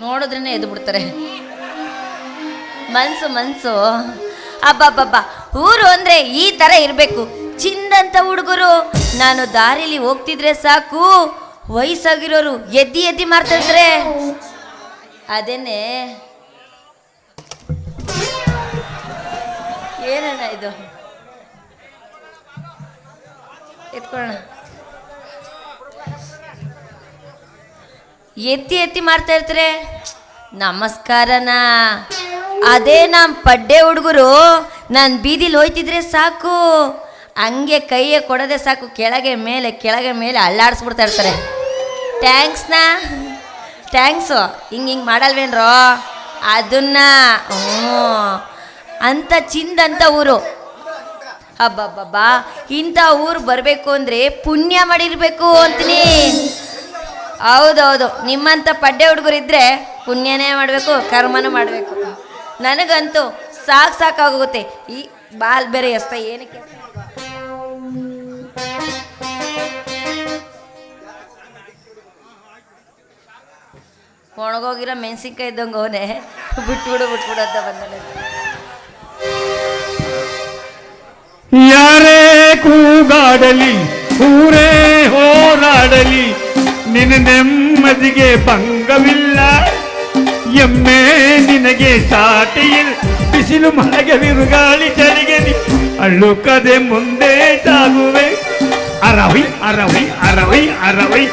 ನೋಡಿದ್ರೇನೆ ಎದ್ದು ಬಿಡ್ತಾರೆ. ಮನ್ಸು ಮನ್ಸು. ಅಬ್ಬಬ್ಬಬ್ಬ. ಊರು ಅಂದ್ರೆ ಈ ತರ ಇರ್ಬೇಕು. ಚಿಂದಂತ ಹುಡುಗರು. ನಾನು ದಾರಿಲಿ ಹೋಗ್ತಿದ್ರೆ ಸಾಕು. ವಯಸ್ಸಾಗಿರೋರು ಎದ್ದಿ ಎದ್ದಿ ಮಾಡ್ತಿದ್ರೆ ಅದೇನೆ. ಏನಣ್ಣ ಇದು? ಎತ್ಕೊಳ್ಳೋಣ. ಎತ್ತಿ ಎತ್ತಿ ಮಾಡ್ತಾ ಇರ್ತಾರೆ? ನಮಸ್ಕಾರನಾ. ಅದೇ ನಮ್ಮ ಪಡ್ಡೆ ಹುಡುಗರು, ನಾನು ಬೀದಿಲಿ ಹೋಯ್ತಿದ್ರೆ ಸಾಕು. ಹಂಗೆ ಕೈಯ ಕೊಡದೆ ಸಾಕು, ಕೆಳಗೆ ಮೇಲೆ ಕೆಳಗೆ ಮೇಲೆ ಅಲ್ಲಾಡಿಸ್ಬಿಡ್ತಾ ಇರ್ತಾರೆ. ಥ್ಯಾಂಕ್ಸ್ನಾ ಥ್ಯಾಂಕ್ಸು ಹಿಂಗೆ ಹಿಂಗೆ ಮಾಡಲ್ವೇನ್ರೋ? ಅದನ್ನ. ಹ್ಞೂ ಅಂತ ಚಿಂದಂತ ಊರು. ಅಬ್ಬಬ್ಬಬ್ಬಾ. ಇಂಥ ಊರು ಬರಬೇಕು ಅಂದರೆ ಪುಣ್ಯ ಮಾಡಿರ್ಬೇಕು ಅಂತೀನಿ. ಹೌದೌದು. ನಿಮ್ಮಂಥ ಪಡ್ಡೆ ಹುಡುಗರಿದ್ರೆ ಪುಣ್ಯನೇ ಮಾಡಬೇಕು, ಕರ್ಮನೂ ಮಾಡಬೇಕು. ನನಗಂತೂ ಸಾಕು ಸಾಕಾಗುತ್ತೆ ಈ ಬಾಲ್ ಬೇರೆ ಎಸ್ತ ಏನಕ್ಕೆ ಒಣಗೋಗಿರೋ ಮೆಣಸಿನ್ಕಾಯಿ ಇದ್ದಂಗೆ ಅವನೇ ಬಿಟ್ಬಿಡು ಬಿಟ್ಬಿಡು ಅಂತ ಬಂದ ಯಾರೇ ಕೂಗಾಡಲಿ, ಊರೇ ಹೋರಾಡಲಿ ನಿನ್ನ ನೆಮ್ಮದಿಗೆ ಭಂಗವಿಲ್ಲ. ಎಮ್ಮೆ ನಿನಗೆ ಸಾಟಿಯಿಲ್ಲ ಬಿಸಿಲು ಮನೆಗೆ ಬಿರುಗಾಳಿ ಚಳಿಗೆ ಅಳ್ಳು ಕದೆ ಮುಂದೆ ಸಾಗುವೆ. ಅರವೈ ಅರವೈ ಅರವೈ ಅರವೈ.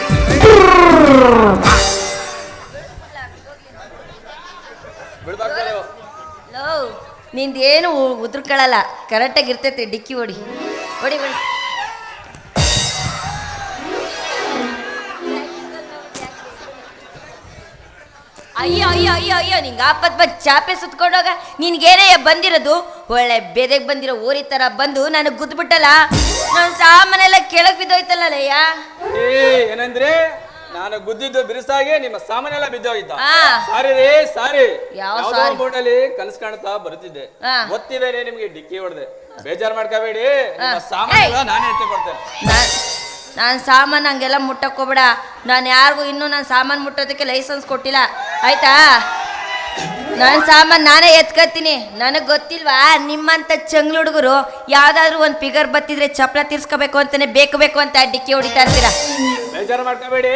ನಿಂದೇನು ಉದ್ರಕಳಲ್ಲ ಕರೆಕ್ಟಾಗಿ ಇರ್ತೈತೆ, ಡಿಕ್ಕಿ ಹೊಡಿ. ಹೊಡಿ ಹೊಡಿ. ಅಯ್ಯೋ ಅಯ್ಯೋ ಅಯ್ಯೋ ಅಯ್ಯೋ ನಿಂಗೆ ಆಪತ್ ಬಂದ್ ಚಾಪೆ ಸುತ್ಕೊಂಡೋಗ ನಿನ್ಗೇನೇ ಬಂದಿರೋದು? ಒಳ್ಳೆ ಬೆದೆಗೆ ಬಂದಿರೋ ಊರಿ ತರ ಬಂದು ನನಗೆ ಗುದ್ಬಿಟ್ಟಲ್ಲ? ನಾನು ಸಾಮಾನೆಲ್ಲ ಕೆಳಗೆ ಬಿದ್ದೋಯ್ತಲ್ಲ ಲಯ್ಯ ಏ ಏನಂದ್ರೆ? ನಾನು ಗುದ್ದಿದ್ದು ಬಿರುಸಾಗೆ ನಿಮ್ಮ ಸಾಮಾನೆಲ್ಲ ಬಿದ್ದೋಗಿದ್ದ. ಆ. ಸಾರಿ ರೀ ಸಾರಿ ಯಾವ ಯಾವ್ದೋ ಸಾರಿ? ಮೂಡಲ್ಲಿ ಕನಸು ಕಾಣ್ತಾ ಬರ್ತಿದ್ದೆ ಆ. ಗೊತ್ತಿದ್ದೇನೆ ನಿಮ್ಗೆ ಡಿಕ್ಕಿ ಹೊಡೆದೆ. ಬೇಜಾರ್ ಮಾಡ್ಕೋಬೇಡಿ. ನಿಮ್ಮ ಆ. ಸಾಮಾನೆಲ್ಲ ನಾನೇ ಎತ್ತಿ ಕೊಡ್ತೇನೆ. ನಾನು ನಾನು ಸಾಮಾನು ಹಂಗೆಲ್ಲ ಮುಟ್ಟಕ್ಕೋಬೇಡ ಹೋಗ್ಬೇಡ. ನಾನು ಯಾರಿಗೂ ಇನ್ನೂ ನಾನು ಸಾಮಾನು ಮುಟ್ಟೋದಕ್ಕೆ ಲೈಸೆನ್ಸ್ ಕೊಟ್ಟಿಲ್ಲ. ಆಯ್ತಾ? ನಾನು ಸಾಮಾನು ನಾನೇ ಎತ್ಕೊತೀನಿ ನನಗೆ ಗೊತ್ತಿಲ್ವಾ ನಿಮ್ಮಂಥ ಚಂಗ್ಳು ಹುಡುಗರು ಯಾವ್ದಾದ್ರು ಒಂದು ಫಿಗರ್ ಬತ್ತಿದ್ರೆ ಚಪ್ಪಲ ತೀರ್ಸ್ಕೋಬೇಕು ಅಂತಾನೆ ಬೇಕು ಬೇಕು ಅಂತ ಡಿಕ್ಕಿ ಹೊಡಿತಾ ಇರ್ತೀರಾ? ಬೇಜಾರು ಮಾಡ್ಕೋಬೇಡಿ.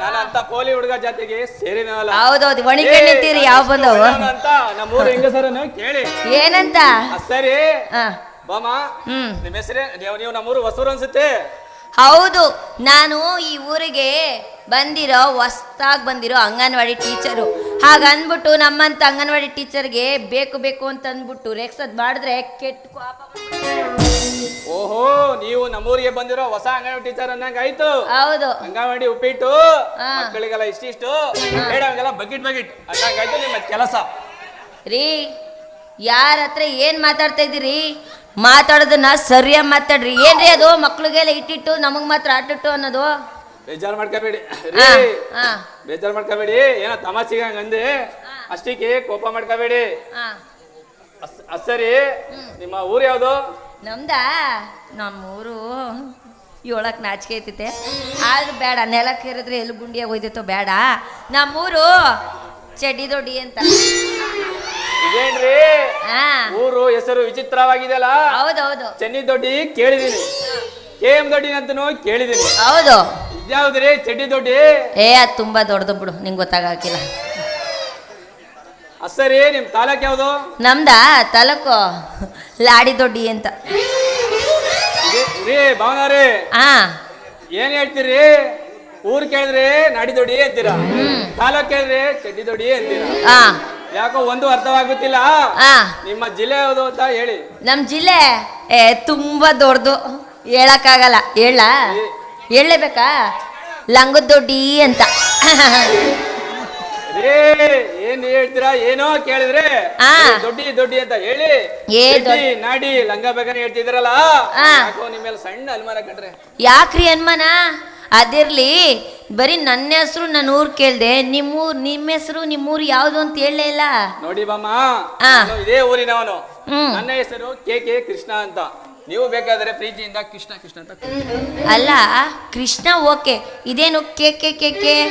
ನಾನು ಅಂತ ಕೋಲಿ ಹುಡುಗ ಜೊತೆಗೆ ಸೇರಿನಲ್ಲ ಹೌದೌದು ಒಣಗಿ ನಿಂತೀರಿ ಯಾವ ಬಂದವು? ಅಂತ ನಮ್ಮೂರು ಹೆಂಗಸರನ್ನು ಕೇಳಿ. ಏನಂತ? ಸರಿ. ಬಾಮ ಹ್ಮ್. ನಿಮ್ಮ ಹೆಸರೇ? ನೀವು ನಮ್ಮೂರು ಹೊಸೂರು ಅನ್ಸುತ್ತೆ. ಹೌದು ನಾನು ಈ ಊರಿಗೆ ಬಂದಿರೋ ಹೊಸ್ದಾಗಿ ಬಂದಿರೋ ಅಂಗನವಾಡಿ ಟೀಚರು. ಹಾಗನ್ಬಿಟ್ಟು ನಮ್ಮಂತ ಅಂಗನವಾಡಿ ಟೀಚರ್ಗೆ ಬೇಕು ಬೇಕು ಅಂತ ಅಂದ್ಬಿಟ್ಟು ರೇಕ್ಸದ್ ಮಾಡಿದ್ರೆ ಕೆಟ್ಟ ಪಾಪ ಓಹೋ ನೀವು ನಮ್ಮೂರಿಗೆ ಬಂದಿರೋ ಹೊಸ ಅಂಗನವಾಡಿ ಟೀಚರ್ ಅನ್ನಂಗ ಆಯ್ತು ಹೌದು. ಅಂಗನವಾಡಿ ಉಪ್ಪಿಟ್ಟು. ಮಕ್ಕಳಿಗೆಲ್ಲ ಇಷ್ಟಿಷ್ಟು. ಬೇಡವಂಗೆಲ್ಲ ಬಕೆಟ್ ಬಕೆಟ್ ಅನ್ನಂಗಾಯ್ತು ನಿಮ್ಮ ಕೆಲಸ. ರೀ ಯಾರ ಹತ್ರ ಏನು ಮಾತಾಡ್ತಾ ಇದ್ದೀರಿ? ಮಾತಾಡೋದನ್ನ ಸರಿಯಾಗಿ ಮಾತಾಡ್ರಿ. ಏನ್ರಿ ಅದು? ಮಕ್ಳಿಗೆಲ್ಲ ಇಟ್ಟಿಟ್ಟು ನಮಗೆ ಮಾತ್ರ ಆಟಿಟ್ಟು ಅನ್ನೋದು? ಬೇಜಾರ್ ಮಾಡ್ಕೋಬೇಡಿ. ರೀ ಹಾ. ಬೇಜಾರ್ ಮಾಡ್ಕೋಬೇಡಿ. ಏನೋ ತಮಾಷೆಗೆ ಹಂಗ್ ಅಂದೆ. ಅಷ್ಟಕ್ಕೆ ಕೋಪ ಮಾಡ್ಕೋಬೇಡಿ. ಹಾ. ಅಸ್- ಅದ್ ಸರಿ ನಿಮ್ಮ ಊರು ಯಾವುದು? ನಮ್ಮ ಊರು ಏಳಕ್ಕೆ ನಾಚಿಕೆ ಐತೈತೆ. ಆದ್ರೂ ಬೇಡ ನೆಲಕ್ಕೆ ಇರಿದ್ರೆ ಎಲ್ಲಿ ಗುಂಡಿಯಾಗಿ ಹೋಯ್ತೈತೋ ಬೇಡ. ನಮ್ಮೂರು ಚಡ್ಡಿ ದೊಡ್ಡಿ ಅಂತ. ಇದೇನ್ರಿ? ಹಾ. ಊರು ಹೆಸರು ವಿಚಿತ್ರವಾಗಿದೆಯಲ್ಲ? ಹೌದೌದು. ಚೆನ್ನಿ ದೊಡ್ಡಿ ಕೇಳಿದೀನಿ. ಕೆ ಎಂ ದೊಡ್ಡಿ ಅಂತನೂ ಕೇಳಿದೀನಿ. ಹೌದು. ಇದ್ಯಾವ್ದ್ರಿ ಚೆಡ್ಡಿ ದೊಡ್ಡಿ? ಏ ಅದು ತುಂಬಾ ದೊಡ್ಡದು ಬಿಡು ನಿಂಗೆ ಗೊತ್ತಾಗಕ್ಕಿಲ್ಲ ಅದ್ ಸರಿ ನಿಮ್ ತಾಲೂಕ್ ಯಾವ್ದು? ನಮ್ದಾ? ತಾಲೂಕು ಲಾಡಿ ದೊಡ್ಡಿ ಅಂತ. ಇದೇ- ರೀ ಭಾವನಾರಿ. ಹಾ. ಏನ್ ಹೇಳ್ತೀರಿ? ಊರ್ ಕೇಳಿದ್ರೆ ನಾಡಿ ದೊಡ್ಡಿ ಅಂತೀರಾ? ತಾಲೂಕ್ ಕೇಳಿದ್ರೆ ಚೆಡ್ಡಿ ದೊಡ್ಡಿ ಅಂತೀರಾ? ಹಾ. ಯಾಕೋ ಒಂದು ಅರ್ಥವಾಗುತ್ತಿಲ್ಲ? ಹಾ ನಿಮ್ಮ ಜಿಲ್ಲೆ ಯಾವುದು ಅಂತ ಹೇಳಿ. ನಮ್ಮ ಜಿಲ್ಲೆ ಏ ತುಂಬಾ ದೊಡ್ಡದು. ಹೇಳಕ್ಕಾಗಲ್ಲ. ಹೇಳ. ಹೇಳಲೇಬೇಕಾ? ಲಂಗದ ದೊಡ್ಡಿ ಅಂತ. ರೇ ಏನ್ ಹೇಳ್ತೀರಾ? ಏನೋ ಕೇಳಿದ್ರೆ. ಆ. ದೊಡ್ಡಿ ದೊಡ್ಡಿ ಅಂತ ಹೇಳಿ. ಏ ದೊಡ್ಡಿ ನಾಡಿ ಲಂಗ ಬೇಕಾದ್ರೆ ಹೇಳ್ತಿದ್ರಲ್ಲ ಆ. ಯಾಕೋ ನಿಮ್ಮೇಲೆ ಸಣ್ಣ ಅನುಮಾನ ಕಂಡ್ರೆ. ಯಾಕ್ರಿ ಅನ್ಮಾನ? ಅದಿರ್ಲಿ ಬರೀ ನನ್ನ ಹೆಸರು ನನ್ನ ಊರು ಕೇಳ್ದೆ ನಿಮ್ಮೂರ್ ನಿಮ್ಮ ಹೆಸರು ನಿಮ್ಮೂರು ಯಾವುದು ಅಂತ ಹೇಳಲೇ ಇಲ್ಲ. ನೋಡಿ ಬಾಮ್ಮ ಆ. ನಾನು ಇದೇ ಊರಿನವನು. ಹ್ಮ್. ನನ್ನ ಹೆಸರು ಕೆ ಕೆ ಕೃಷ್ಣ ಅಂತ. ನೀವು ಬೇಕಾದ್ರೆ ಪ್ರೀತಿಯಿಂದ ಕೃಷ್ಣ ಕೃಷ್ಣ ಅಂತ. ಅಲ್ಲ ಕೃಷ್ಣ ಓಕೆ. ಇದೇನು ಕೆ ಕೆ ಕೆ ಕೆ?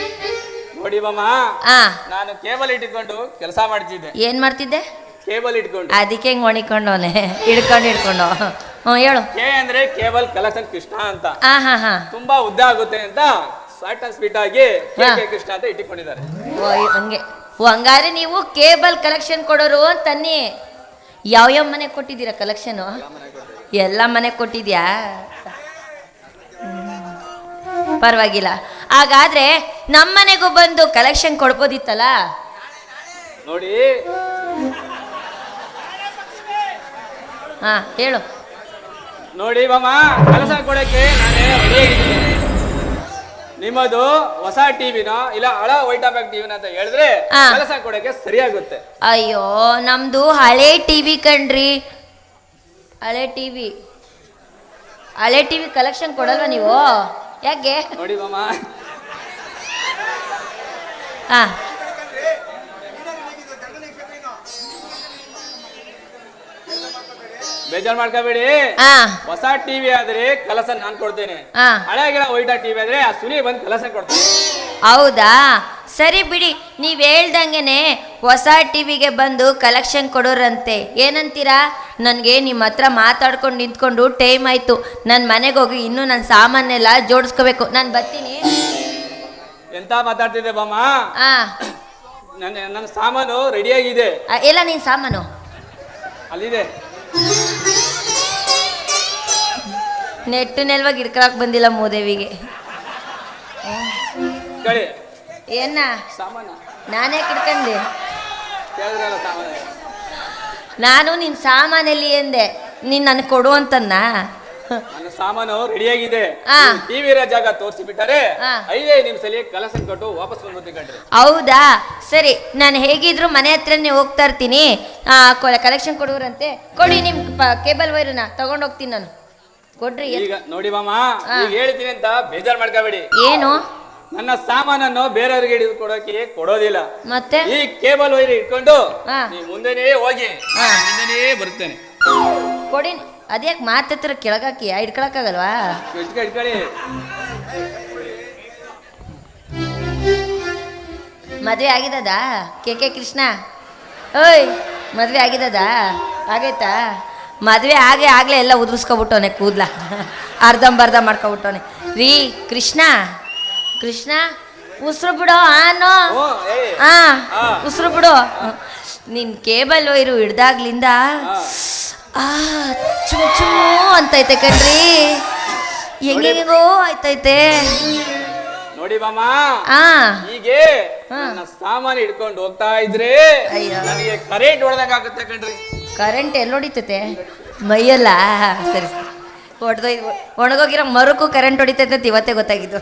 ನೋಡಿ ಬಾಮ್ಮ ಆ. ನಾನು ಕೇಬಲ್ ಇಟ್ಕೊಂಡು ಕೆಲಸ ಮಾಡ್ತಿದ್ದೆ. ಏನ್ ಮಾಡ್ತಿದ್ದೆ? ಕೇಬಲ್ ಇಟ್ಕೊಂಡು. ಅದಕ್ಕೆ ಹೆಂಗ್ ಒಣಿಕೊಂಡವನೆ ಹಿಡ್ಕೊಂಡು ಹಿಡ್ಕೊಂಡು. ಹ್ಞೂ ಹೇಳು. ಕೆ ಅಂದ್ರೆ ಕೇಬಲ್ ಕಲೆಕ್ಷನ್ ಕೃಷ್ಣ ಅಂತ. ಆ ಹಾ ಹಾ. ತುಂಬಾ ಉದ್ದ ಆಗುತ್ತೆ ಅಂತ ಶಾರ್ಟ್ ಆಗಿ ಸ್ವೀಟ್ ಆಗಿ ಕೆ ಕೆ ಕೃಷ್ಣ ಅಂತ ಇಟ್ಟುಕೊಂಡಿದ್ದಾರೆ. ಓ ಇ- ಹಂಗೆ. ಓ ಹಂಗಾದ್ರೆ ನೀವು ಕೇಬಲ್ ಕಲೆಕ್ಷನ್ ಕೊಡೋರು ಅಂತನ್ನಿ. ಯಾವ ಯಾವ ಮನೆ ಕೊಟ್ಟಿದ್ದೀರಾ ಕಲೆಕ್ಷನು ಎಲ್ಲ ಮನೆ ಕೊಟ್ಟಿದ್ಯಾ? ಹ್ಮ್. ಪರವಾಗಿಲ್ಲ. ಹಾಗಾದ್ರೆ ನಮ್ಮನೆಗೂ ಬಂದು ಕಲೆಕ್ಷನ್ ಕೊಡ್ಬೋದಿತ್ತಲ್ಲ? ನೋಡಿ. ಹಾ ಹೇಳು. ನೋಡಿ ಮಾಮ ಕೆಲಸ ಕೊಡಕ್ಕೆ. ನಿಮ್ಮದು ಹೊಸ ಟಿವಿನ ಇಲ್ಲ ಹಳ ವೈಟ್ ಆಫ್ ಟಿವಿನ ಅಂತ ಹೇಳಿದ್ರೆ ಆ. ಕೆಲಸ ಕೊಡಕ್ಕೆ ಸರಿಯಾಗುತ್ತೆ. ಅಯ್ಯೋ ನಮ್ದು ಹಳೆ ಟಿವಿ ಕಣ್ರಿ. ಹಳೆ ಟಿವಿ. ಹಳೆ ಟಿವಿ ಕಲೆಕ್ಷನ್ ಕೊಡಲ್ವಾ ನೀವು? ಯಾಕೆ? ನೋಡಿ ಮಾಮ. ಹಾ ಬೇಜಾರ್ ಮಾಡ್ಕೋಬೇಡಿ. ಹೊಸ ಟಿವಿ ಆದ್ರೆ ಕೆಲಸ ನಾನ್ ಕೊಡ್ತೇನೆ. ಹಳೆ ಹಳೆಗಿನ ವೈಟ್ ಟಿವಿ ಆದ್ರೆ ಆ ಸುನಿ ಬಂದು ಕೆಲಸ ಕೊಡ್ತೇನೆ. ಹೌದಾ? ಸರಿ ಬಿಡಿ ನೀವು ಹೇಳ್ದಂಗೆನೆ ಹೊಸ ಟಿವಿಗೆ ಬಂದು ಕಲೆಕ್ಷನ್ ಕೊಡೋರಂತೆ. ಏನಂತೀರಾ? ನನಗೆ ನಿಮ್ಮ ಹತ್ರ ಮಾತಾಡ್ಕೊಂಡು ನಿಂತ್ಕೊಂಡು ಟೈಮ್ ಆಯ್ತು. ನನ್ನ ಮನೆಗೆ ಹೋಗಿ ಇನ್ನೂ ನನ್ನ ಸಾಮಾನೆಲ್ಲ ಜೋಡಿಸ್ಕೋಬೇಕು. ನಾನು ಬರ್ತೀನಿ. ಎಂತ ಮಾತಾಡ್ತಿದ್ದೆ ಬಾಮ ಆ. ನನ್ನ ನನ್ನ ಸಾಮಾನು ರೆಡಿಯಾಗಿದೆ ಎಲ್ಲ ನಿನ್ನ ಸಾಮಾನು? ಅಲ್ಲಿದೆ. ನೆಟ್ಟು ನೆಲ್ವಾಗಿ ಹಿಡ್ಕೊಳಕ್ ಬಂದಿಲ್ಲ ಮೋದೇವಿಗೆ. ಏನ? ನಾನೇ ಕಿಡ್ಕಂದೆ ನಾನು ನಿನ್ನ ಸಾಮಾನಲ್ಲಿ ಎಂದೆ? ನೀನ್ ನನ್ ಕೊಡು ಅಂತನ್ನ? ಸಾಮಾನು ರೆಡಿಯಾಗಿದೆ. ಆ. ಟಿವಿ ಜಾಗ ತೋರಿಸಿ ಬಿಟ್ಟರೆ ಆ. ಐದೇ ನಿಮಿಷದಲ್ಲಿ ಕಲಸನ್ ಕೊಟ್ಟು ವಾಪಸ್ ಬಂದ್ಬಿಡ್ತೀನಿ ಕಣ್ರಿ ಹೌದಾ? ಸರಿ ನಾನು ಹೇಗಿದ್ರು ಮನೆ ಹತ್ರನೇ ಹೋಗ್ತಾ ಇರ್ತೀನಿ. ಕಲೆಕ್ಷನ್ ಕೊಡುವರಂತೆ. ಕೊಡಿ ನಿಮ್ ಕೇಬಲ್ ವೈರನ್ನ ತಗೊಂಡೋಗ್ತೀನಿ ನಾನು. ಕೊಡ್ರಿ. ಈಗ ನೋಡಿ ಮಾಮ. ಈಗ ಹೇಳ್ತೀನಿ ಅಂತ ಬೇಜಾರ್ ಮಾಡ್ಕೋಬೇಡಿ. ಏನು? ನನ್ನ ಸಾಮಾನನ್ನು ಬೇರೆಯವ್ರಿಗೆ ಹಿಡಿದು ಕೊಡೋಕೆ ಕೊಡೋದಿಲ್ಲ. ಮತ್ತೆ? ಈ ಕೇಬಲ್ ವೈರ್ ಇಟ್ಕೊಂಡು. ನೀವು ಮುಂದೆನೇ ಹೋಗಿ. ಮುಂದೆನೇ ಬರ್ತೇನೆ ಕೊಡಿ. ಅದ್ಯಾಕೆ ಮಾತತ್ರ ಕೆಳಗಾಕಿ? ಹಿಡ್ಕೊಳಕ್ಕಾಗಲ್ವಾ ಇಟ್ಕೊಳ್ಳಿ. ಮದುವೆ ಆಗಿದದ? K K Krishna. ಓಯ್ ಮದ್ವೆ ಆಗಿದದಾ? ಆಗೈತಾ? ಮದುವೆ ಆಗೇ ಆಗಲೇ ಎಲ್ಲ ಉದುರಿಸ್ಕೊಬಿಟ್ಟವನೆ ಕೂದ್ಲ. ಅರ್ಧಂಬರ್ಧ ಮಾಡ್ಕೊಬಿಟ್ಟವನೆ. ರೀ ಕೃಷ್ಣ ಕೃಷ್ಣ ಉಸಿರು ಬಿಡೋ ಆನೋ. ಹಾ. ಉಸಿರು ಬಿಡು. ನಿನ್ ಕೇಬಲ್ ವೈರು ಹಿಡ್ದಾಗ್ಲಿಂದ ಆ. ಚುಮ್ ಚುಮ್ಮು ಅಂತೈತೆ ಕಣ್ರಿ. ಹೆಂಗೆಂಗೋ ಆಯ್ತೈತೆ. ನೋಡಿ ಮಾಮ. ಹೀಗೆ ಸಾಮಾನು ಹಿಡ್ಕೊಂಡು ಹೋಗ್ತಾ ಇದ್ರೆ ಅಯ್ಯೋ. ನನಗೆ ಕರೆಂಟ್ ಹೊಡೆದಾಗ ಆಗುತ್ತೆ ಕಣ್ರಿ. ಕರೆಂಟ್ ಎಲ್ಲಿ ಹೊಡಿತೈತೆ ಮೈಯಲ್ಲ? ಸರಿ ಸರಿ. ಒಣಗೋಗಿರೋ ಮರಕ್ಕೂ ಕರೆಂಟ್ ಹೊಡಿತೈತೆ ಅಂತ ಇವತ್ತೇ ಗೊತ್ತಾಗಿದ್ದು.